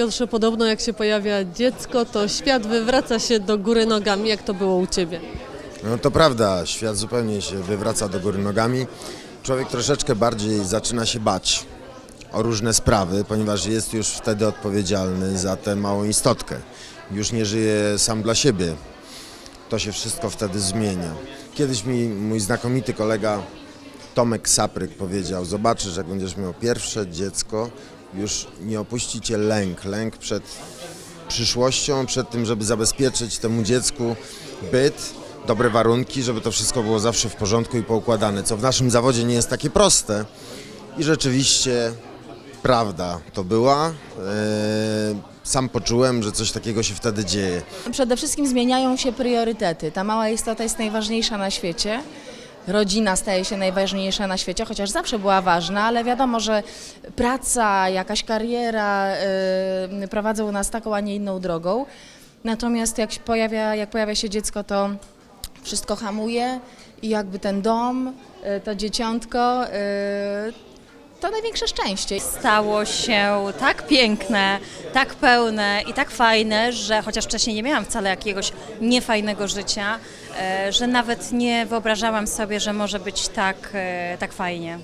Piotrze, podobno jak się pojawia dziecko, to świat wywraca się do góry nogami. Jak to było u Ciebie? No to prawda, świat zupełnie się wywraca do góry nogami. Człowiek troszeczkę bardziej zaczyna się bać o różne sprawy, ponieważ jest już wtedy odpowiedzialny za tę małą istotkę. Już nie żyje sam dla siebie. To się wszystko wtedy zmienia. Kiedyś mi mój znakomity kolega Tomek Sapryk powiedział, zobaczysz jak będziesz miał pierwsze dziecko, już nie opuści cię lęk, lęk przed przyszłością, przed tym, żeby zabezpieczyć temu dziecku byt, dobre warunki, żeby to wszystko było zawsze w porządku i poukładane, co w naszym zawodzie nie jest takie proste. I rzeczywiście prawda to była. Eee, Sam poczułem, że coś takiego się wtedy dzieje. Przede wszystkim zmieniają się priorytety. Ta mała istota jest najważniejsza na świecie. Rodzina staje się najważniejsza na świecie, chociaż zawsze była ważna, ale wiadomo, że praca, jakaś kariera yy, prowadzą nas taką, a nie inną drogą. Natomiast jak pojawia, jak pojawia się dziecko, to wszystko hamuje i jakby ten dom, yy, to dzieciątko, yy, to największe szczęście. stało się tak piękne, tak pełne i tak fajne, że chociaż wcześniej nie miałam wcale jakiegoś niefajnego życia, e, że nawet nie wyobrażałam sobie, że może być tak, e, tak fajnie.